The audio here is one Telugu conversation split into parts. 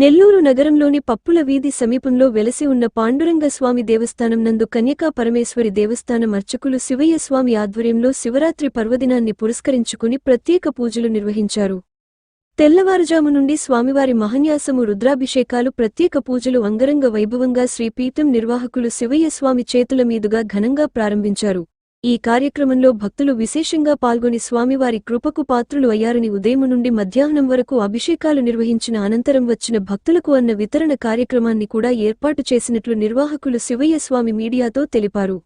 నెల్లూరు నగరంలోని పప్పుల వీధి సమీపంలో వెలసి ఉన్న పాండురంగ స్వామి దేవస్థానం నందు కన్యకా పరమేశ్వరి దేవస్థానం అర్చకులు శివయ్య స్వామి ఆధ్వర్యంలో శివరాత్రి పర్వదినాన్ని పురస్కరించుకుని ప్రత్యేక పూజలు నిర్వహించారు. తెల్లవారుజాము నుండి స్వామివారి మహన్యాసము రుద్రాభిషేకాలు ప్రత్యేక పూజలు అంగరంగ వైభవంగా శ్రీపీఠం నిర్వాహకులు శివయ్య స్వామి చేతుల మీదుగా ఘనంగా ప్రారంభించారు. ఈ కార్యక్రమంలో భక్తులు విశేషంగా పాల్గొని స్వామివారి కృపకు పాత్రులు అయ్యారని ఉదయం నుండి మధ్యాహ్నం వరకు అభిషేకాలు నిర్వహించిన అనంతరం వచ్చిన భక్తులకు అన్న వితరణ కార్యక్రమాన్ని కూడా ఏర్పాటు చేసినట్లు నిర్వాహకులు శివయ్య స్వామి మీడియాతో తెలిపారు.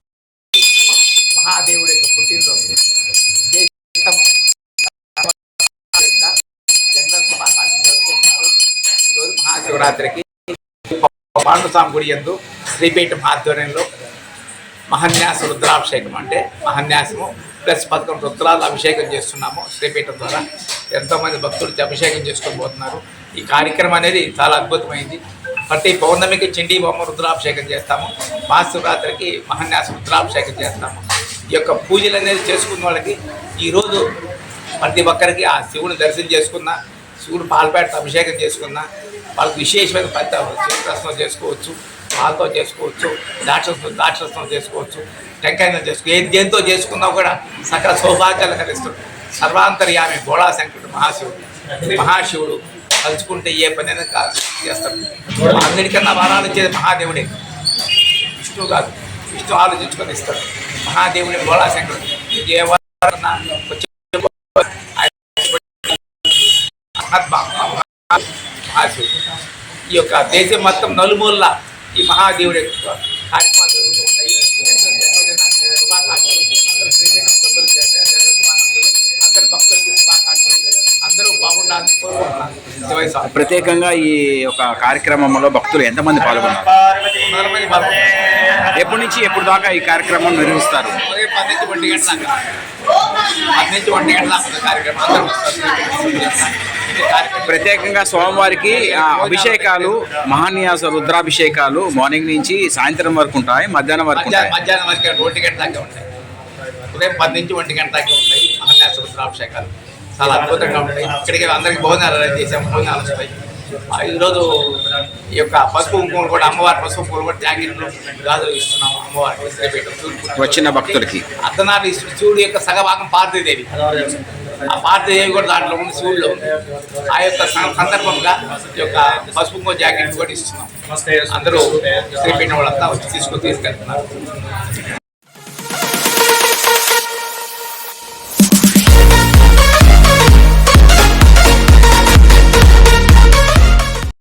మహాశివరాత్రికి గుడి శ్రీపీఠం ఆధ్వర్యంలో మహన్యాస రుద్రాభిషేకం అంటే మహన్యాసము ప్లస్ పదకొండు రుద్రాలు అభిషేకం చేస్తున్నాము శ్రీపీఠం ద్వారా. ఎంతోమంది భక్తులు అభిషేకం చేసుకొని పోతున్నారు. ఈ కార్యక్రమం అనేది చాలా అద్భుతమైంది. ప్రతి పౌర్ణమికి చిండి బొమ్మ రుద్రాభిషేకం చేస్తాము. మహాశివరాత్రికి మహన్యాస రుద్రాభిషేకం చేస్తాము. ఈ యొక్క పూజలు అనేది చేసుకున్న వాళ్ళకి ఈరోజు ప్రతి ఒక్కరికి ఆ శివుని దర్శనం చేసుకున్న శివుడు పాలపేట అభిషేకం చేసుకున్న వాళ్ళకి విశేషమైన పెద్ద చేసుకోవచ్చు. పాలతో చేసుకోవచ్చు దాక్షస్తో దాక్షస్తం చేసుకోవచ్చు టెంకాయతో చేసుకో ఏది దేంతో చేసుకున్నా కూడా సకల సౌభాగ్యాలు కలిగిస్తుంది సర్వాంతర్యామి బోళా శంకరుడు మహాశివుడు. మహాశివుడు కలుసుకుంటే ఏ పనైనా చేస్తాడు. అందరికన్నా వరాలు ఇచ్చేది మహాదేవుడే. విష్ణువు కాదు. విష్ణు ఆలోచించుకొని ఇస్తాడు. మహాదేవుడి బోళా శంకరుడు ఏ వరన్నా మహాత్మా మహాశివుడు. ఈ యొక్క దేశం మొత్తం నలుమూల ఈ మహాదేవుడి యొక్క అందరూ బాగుండాలని కోరుకుంటున్నాను. శివయ్య స్వామి ప్రత్యేకంగా ఈ యొక్క కార్యక్రమంలో భక్తులు ఎంతమంది పాల్గొన్నారు? ఎప్పటి నుంచి ఎప్పుడు దాకా ఈ కార్యక్రమం నిర్వహిస్తారు? ఒంటి గంటల ఒంటి గంటల కార్యక్రమం అందరూ వస్తారు ప్రత్యేకంగా స్వామివారికి అభిషేకాలు మహాన్యాస రుద్రాభిషేకాలు మార్నింగ్ నుంచి సాయంత్రం వరకు ఉంటాయి మధ్యాహ్నం వరకు మధ్యాహ్నం వరకు ఒంటి గంట దాకా ఉంటాయి. ఉదయం పది నుంచి ఒంటి గంట దాకా ఉంటాయి మహాన్యాస రుద్రాభిషేకాలు. చాలా అద్భుతంగా ఉంటాయి ఇక్కడికి అందరికి భోజనాలు అరేంజ్ చేసాము భోజనాలు వస్తాయి. ఈరోజు ఈ యొక్క పసుపు కుంకుమలు కూడా అమ్మవారి పసుపు కుంకుమలు కూడా జాకెట్లు గాజులు ఇస్తున్నాము. అమ్మవారికి శ్రీపీఠం వచ్చిన భక్తులకి. అర్ధనారి శివుడి యొక్క సగభాగం పార్థిదేవి ఆ పార్థిదేవి కూడా దాంట్లో ఉంది శివుడిలో ఆ యొక్క సందర్భంగా ఈ యొక్క పసుపు కుంకుమ జాకెట్ కూడా ఇస్తున్నాం. అందరూ శ్రీపీఠం వాళ్ళంతా వచ్చి తీసుకొని తీసుకెళ్తున్నారు.